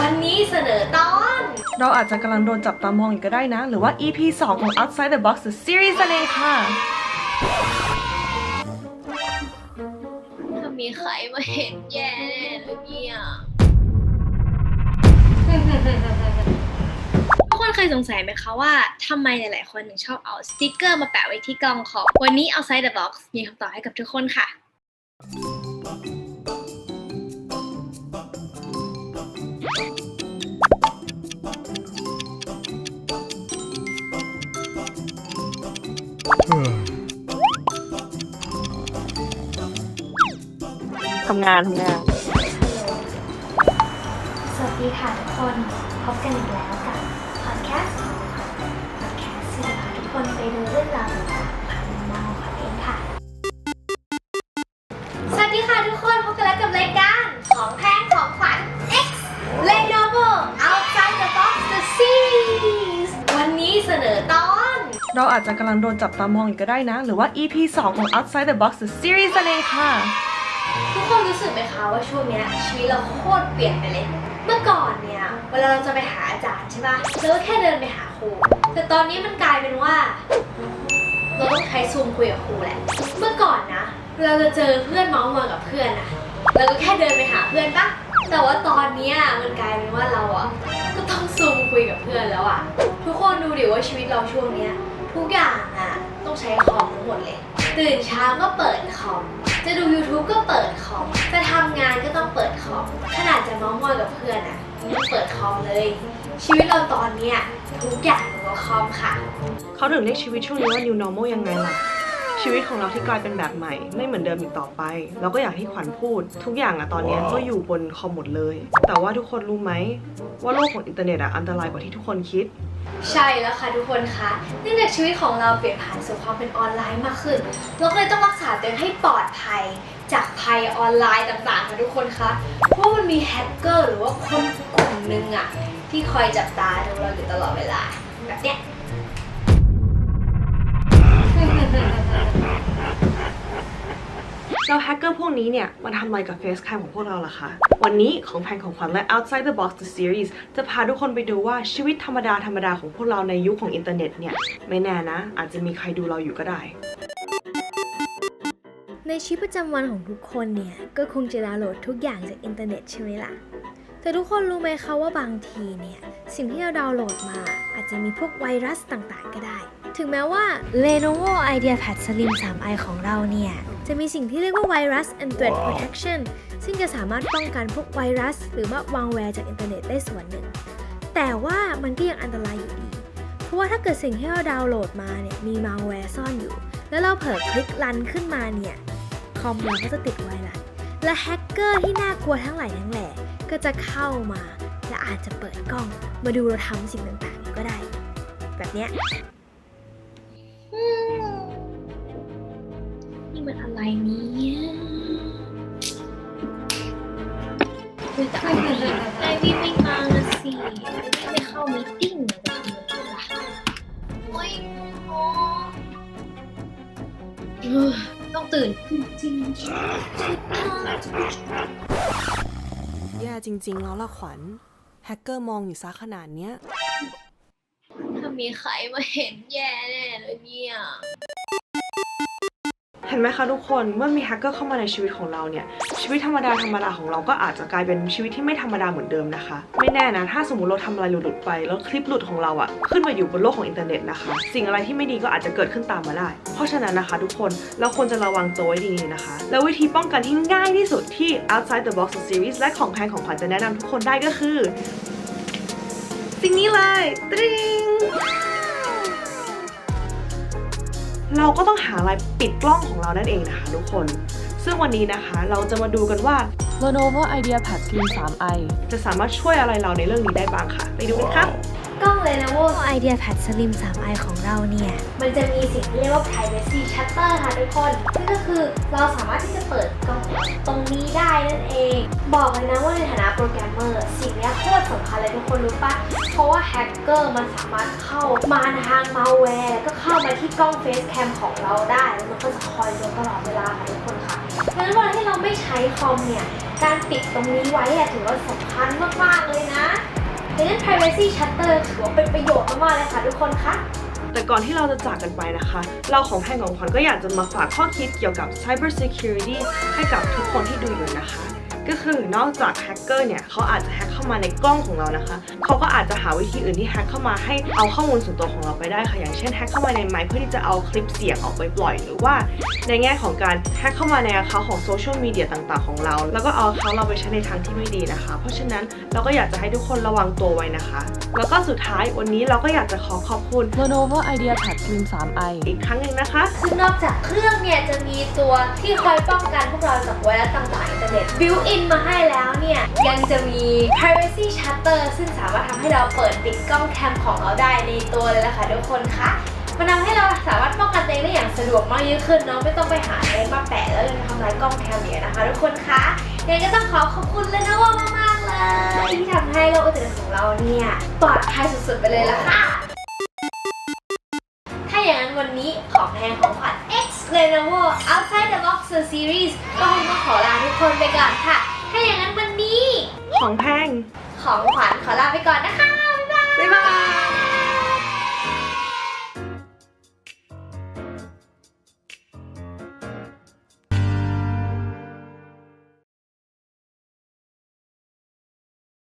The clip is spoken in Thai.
วันนี้เสนอตอน เราอาจจะกำลังโดนจับตามองอีกก็ได้นะ หรือว่า EP 2 ของ Outside the Box the Series นั่นเองค่ะ ถ้ามีใครมาเห็นแย่แน่เลยเนี่ย ทุกคนเคยสงสัยไหมคะว่าทำไมหลายๆ คนถึงชอบเอาสติกเกอร์มาแปะไว้ที่กล่องของ วันนี้ Outside the Box มีคำตอบให้กับทุกคนค่ะ ทำงานทำงาน สวัสดีค่ะทุกคนพบกันอีกแล้วกับพอดแคสต์ของขวัญพอดแคสต์ที่จะพาทุกคนไปดูเรื่องราวต่างๆผ่านมุมมองของขวัญเองค่ะ สวัสดีค่ะทุกคนพบกันแล้วกับรายการของแพงของขวัญ X Lenovo Outside the Box the Series วันนี้เสนอตอน เราอาจจะกำลังโดนจับตามองอีกก็ได้นะ หรือว่า EP 2 ของ Outside the Box the Series นั่นเองค่ะ ทุกคนรู้สึกไหมคะว่าช่วงเนี้ยชีวิตเราโคตรเปลี่ยนไปเลย เมื่อก่อนเนี่ยเวลาเราจะไปหาอาจารย์ใช่ปะเราก็แค่เดินไปหาครู แต่ตอนนี้มันกลายเป็นว่า เราต้องใช้ซูมคุยกับครูแหละ เมื่อก่อนนะเวลาเราเจอเพื่อนเมาส์มอยกับเพื่อนอะเราก็แค่เดินไปหาเพื่อนปะแต่ว่าตอนเนี้ยมันกลายเป็นว่าเราอะก็ต้องซูมคุยกับเพื่อนแล้วอะทุกคนดูดิว่าชีวิตเราช่วงเนี้ยทุกอย่างอะต้องใช้คอมทั้งหมดเลย ตื่นเช้าก็เปิดคอม จะดู YouTube ก็เปิดคอม จะทำงานก็ต้องเปิดคอม ขนาดจะมองมอยกับเพื่อนอะยังเปิดคอมเลย ชีวิตเราตอนเนี้ยทุกอย่างอยู่กับคอมค่ะ เขาถึงเรียกชีวิตช่วงนี้ว่า New Normal ยังไงล่ะ ชีวิตของเราที่กลายเป็นแบบใหม่ ไม่เหมือนเดิมอีกต่อไป แล้วก็อย่างที่ขวัญพูด ทุกอย่างอะตอนเนี้ยก็อยู่บนคอมหมดเลย แต่ว่าทุกคนรู้ไหมว่าโลกของอินเทอร์เน็ตอะอันตรายกว่าที่ทุกคนคิด ใช่แล้วค่ะทุกคนคะเนื่องจากชีวิตของเราเปลี่ยนผ่านสู่ความเป็นออนไลน์มากขึ้นเราก็เลยต้องรักษาตัวเองให้ปลอดภัย จากภัยออนไลน์ต่างๆค่ะทุกคนคะเพราะมันมีแฮกเกอร์หรือว่าคนกลุ่มหนึ่งอะที่คอยจับตาดูเราอยู่ตลอดเวลาแบบเนี้ย แล้วแฮกเกอร์พวกนี้เนี่ยมาทำอะไรกับ Facecam ของพวกเราล่ะคะ วันนี้ของแพงของขวัญและ Outside the Box the Series จะพาทุกคนไปดูว่าชีวิตธรรมดาธรรมดาของพวกเราในยุคของอินเทอร์เน็ตเนี่ย ไม่แน่นะ อาจจะมีใครดูเราอยู่ก็ได้ ในชีวิตประจำวันของทุกคนเนี่ย ก็คงจะดาวน์โหลดทุกอย่างจากอินเทอร์เน็ตใช่ไหมล่ะ แต่ทุกคนรู้ไหมคะว่าบางทีเนี่ย สิ่งที่เราดาวน์โหลดมาอาจจะมีพวกไวรัสต่างๆ ก็ได้ ถึงแม้ว่า Lenovo IdeaPad Slim 3i ของเราเนี่ย จะมีสิ่งที่เรียกว่า Virus and Threat Protection ซึ่งจะสามารถป้องกันพวกไวรัส หรือว่าวางแวร์จากอินเทอร์เน็ตได้ส่วนหนึ่ง แต่ว่ามันก็ยังอันตรายอยู่ดี เพราะว่าถ้าเกิดสิ่งที่เราดาวน์โหลดมาเนี่ยมีมาแวร์ซ่อนอยู่ แล้วเราเผลอคลิกรันขึ้นมาเนี่ย คอมเราก็จะติดไวรัส และแฮกเกอร์ที่น่ากลัวทั้งหลายทั้งแหล่ก็จะเข้ามาและอาจจะเปิดกล้องมาดูเราทำสิ่งต่างๆก็ได้ แบบเนี้ย เนี่ยคุยกับไอวีไอวีไม่มาละสิไอวีไม่เข้ามีตติ้งจะทำยังไงล่ะโอ้ยโอ้ต้องตื่นจริงแย่จริง ๆ แล้วล่ะขวัญ แฮกเกอร์มองอยู่ซะขนาดเนี้ย ถ้ามีใครมาเห็นแย่แน่เลยเนี่ย เห็นไหมคะทุกคนเมื่อมีแฮกเกอร์เข้ามาในชีวิตของเราเนี่ยชีวิตธรรมดาธรรมดาของเราก็อาจจะกลายเป็นชีวิตที่ไม่ธรรมดาเหมือนเดิมนะคะ ไม่แน่นะถ้าสมมติเราทำอะไรหลุดๆไป แล้วคลิปหลุดของเราอะขึ้นมาอยู่บนโลกของอินเทอร์เน็ตนะคะ สิ่งอะไรที่ไม่ดีก็อาจจะเกิดขึ้นตามมาได้ เพราะฉะนั้นนะคะ ทุกคนเราควรจะระวังตัวไว้ดีๆนะคะ แล้ววิธีป้องกันที่ง่ายที่สุดที่ outside the box series และของแพงของขวัญจะแนะนำทุกคนได้ก็คือ สิ่งนี้เลยตริ เราก็ต้องหาอะไรปิดกล้องของเรานั่นเองนะคะทุกคน ซึ่งวันนี้นะคะเราจะมาดูกันว่า Lenovo IdeaPad Slim 3i จะสามารถช่วยอะไรเราในเรื่องนี้ได้บ้างค่ะไปดูกันครับกล้องเลยนะโว้ IdeaPad Slim 3i ของเราเนี่ย มันจะมีสิ่งที่เรียกว่า privacy shutter ค่ะทุกคนซึ่งก็คือเราสามารถที่จะเปิดกล้องตรงนี้ได้นั่นเอง บอกเลยนะว่าในฐานะโปรแกรมเมอร์สิ่งนี้โคตรสำคัญเลยทุกคนรู้ปะเพราะว่าแฮกเกอร์มันสามารถเข้ามาทางมาแวร์แล้วก็เข้ามาที่กล้องเฟซแคมของเราได้แล้วมันก็จะคอยดูตลอดเวลาค่ะทุกคนค่ะเพราะฉะนั้นเวลาที่เราไม่ใช้คอมเนี่ยการปิดตรงนี้ไว้ถือว่าสำคัญมากๆเลยนะดังนั้น privacy shutter ถือว่าเป็นประโยชน์มากๆเลยค่ะทุกคนคะแต่ก่อนที่เราจะจากกันไปนะคะ เราของแพงของขวัญก็อยากจะมาฝากข้อคิดเกี่ยวกับ cyber security ให้กับทุกคนที่ดูอยู่นะคะ ก็คือนอกจากแฮกเกอร์เนี่ยเขาอาจจะแฮก เข้ามาในกล้องของเรานะคะเขาก็อาจจะหาวิธีอื่นที่แฮกเข้ามาให้เอาข้อมูลส่วนตัวของเราไปได้ค่ะอย่างเช่นแฮกเข้ามาในไมค์เพื่อที่จะเอาคลิปเสียงออกไปปล่อยหรือว่าในแง่ของการแฮกเข้ามาในอาคาของโซเชียลมีเดียต่างๆของเรา แล้วก็เอาเขาเราไปใช้ในทางที่ไม่ดีนะคะ เพราะฉะนั้นเราก็อยากจะให้ทุกคนระวังตัวไว้นะคะ แล้วก็สุดท้ายวันนี้เราก็อยากจะขอขอบคุณ Lenovo IdeaPad Slim 3i อีกครั้งหนึ่งนะคะซึ่งนอกจากเครื่องเนี่ยจะมีตัวที่คอยป้องกันพวกเราจากไวรัสต่างๆอินเทอร์เน็ต built in มาให้แล้วเนี่ยยังจะมี privacy shutter ซึ่งสามารถทำให้เราเปิดปิดกล้องแคมของเราได้ในตัวเลยล่ะค่ะทุกคนคะมันทำให้เราสามารถป้องกันตัวเองได้อย่างสะดวกมากยิ่งขึ้นเนาะไม่ต้องไปหาอะไรมาแปะแล้วยังทำลายกล้องแคมเนี่ยนะคะทุกคนคะยังไงก็ต้องขอขอบคุณเลยนะว่ามากๆเลยที่ทำให้โลกอินเทอร์เน็ตของเราเนี่ยปลอดภัยสุดๆไปเลยละค่ะ ถ้าอย่างนั้นวันนี้ของแพงของขวัญ X Lenovo Outside the Box Series ก็คงต้องขอลาทุกคนไปก่อนค่ะ ถ้าอย่างนั้นวัน ของแพง ของขวัญขอลาไปก่อนนะคะ บ๊ายบายบ๊ายบาย